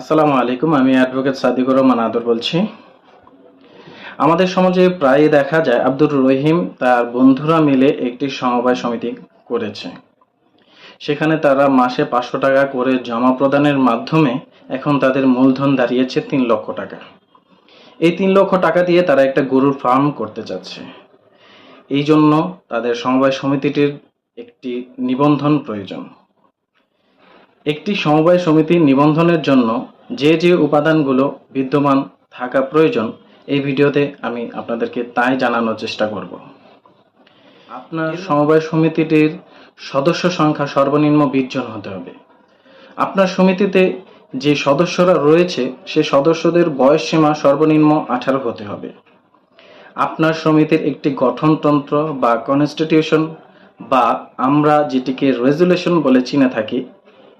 আসসালামু আলাইকুম, আমি অ্যাডভোকেট সাদিকুর রহমান আদর বলছি। আমাদের সমাজে প্রায়ই দেখা যায় আব্দুর রহিম তার বন্ধুরা মিলে একটি সমবায় সমিতি করেছে। সেখানে তারা মাসে পাঁচশো টাকা করে জমা প্রদানের মাধ্যমে এখন তাদের মূলধন দাঁড়িয়েছে তিন লক্ষ টাকা। এই তিন লক্ষ টাকা দিয়ে তারা একটা গরুর ফার্ম করতে চাচ্ছে। এই জন্য তাদের সমবায় সমিতিটির একটি নিবন্ধন প্রয়োজন। একটি সমবায় সমিতির নিবন্ধনের জন্য যে যে উপাদানগুলো বিদ্যমান থাকা প্রয়োজন এই ভিডিওতে আমি আপনাদেরকে তাই জানানোর চেষ্টা করব। আপনার সমবায় সমিতিটির সদস্য সংখ্যা সর্বনিম্ন বিশ জন হতে হবে। আপনার সমিতিতে যে সদস্যরা রয়েছে সে সদস্যদের বয়স সীমা সর্বনিম্ন আঠারো হতে হবে। আপনার সমিতির একটি গঠনতন্ত্র বা কনস্টিটিউশন বা আমরা যেটিকে রেজুলেশন বলে চিনে থাকি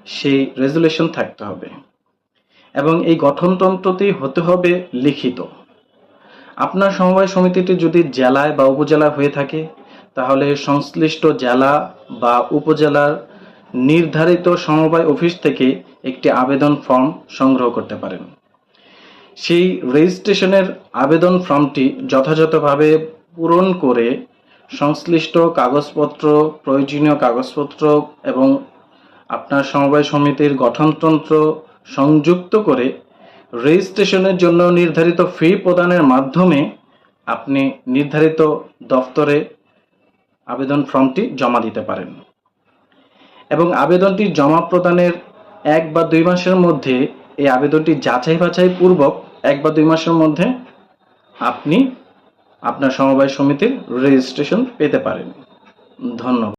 সেই রেজুলেশন থাকতে হবে। এবং এই গঠনতন্ত্রটি হতে হবে লিখিত। আপনার সমবায় সমিতিটি যদি জেলায় বা উপজেলা হয়ে থাকে, তাহলে সংশ্লিষ্ট জেলা বা উপজেলার নির্ধারিত সমবায় অফিস থেকে একটি আবেদন ফর্ম সংগ্রহ করতে পারেন। সেই রেজিস্ট্রেশনের আবেদন ফর্মটি যথাযথভাবে পূরণ করে সংশ্লিষ্ট কাগজপত্র, প্রয়োজনীয় কাগজপত্র এবং আপনার সমবায় সমিতির গঠনতন্ত্র সংযুক্ত করে রেজিস্ট্রেশনের জন্য নির্ধারিত ফি প্রদানের মাধ্যমে আপনি নির্ধারিত দফতরে আবেদন ফর্মটি জমা দিতে পারেন। এবং আবেদনটি জমা প্রদানের এক বা দুই মাসের মধ্যে এই আবেদনটি যাচাই বাছাই পূর্বক এক বা দুই মাসের মধ্যে আপনি আপনার সমবায় সমিতির রেজিস্ট্রেশন পেতে পারেন। ধন্যবাদ।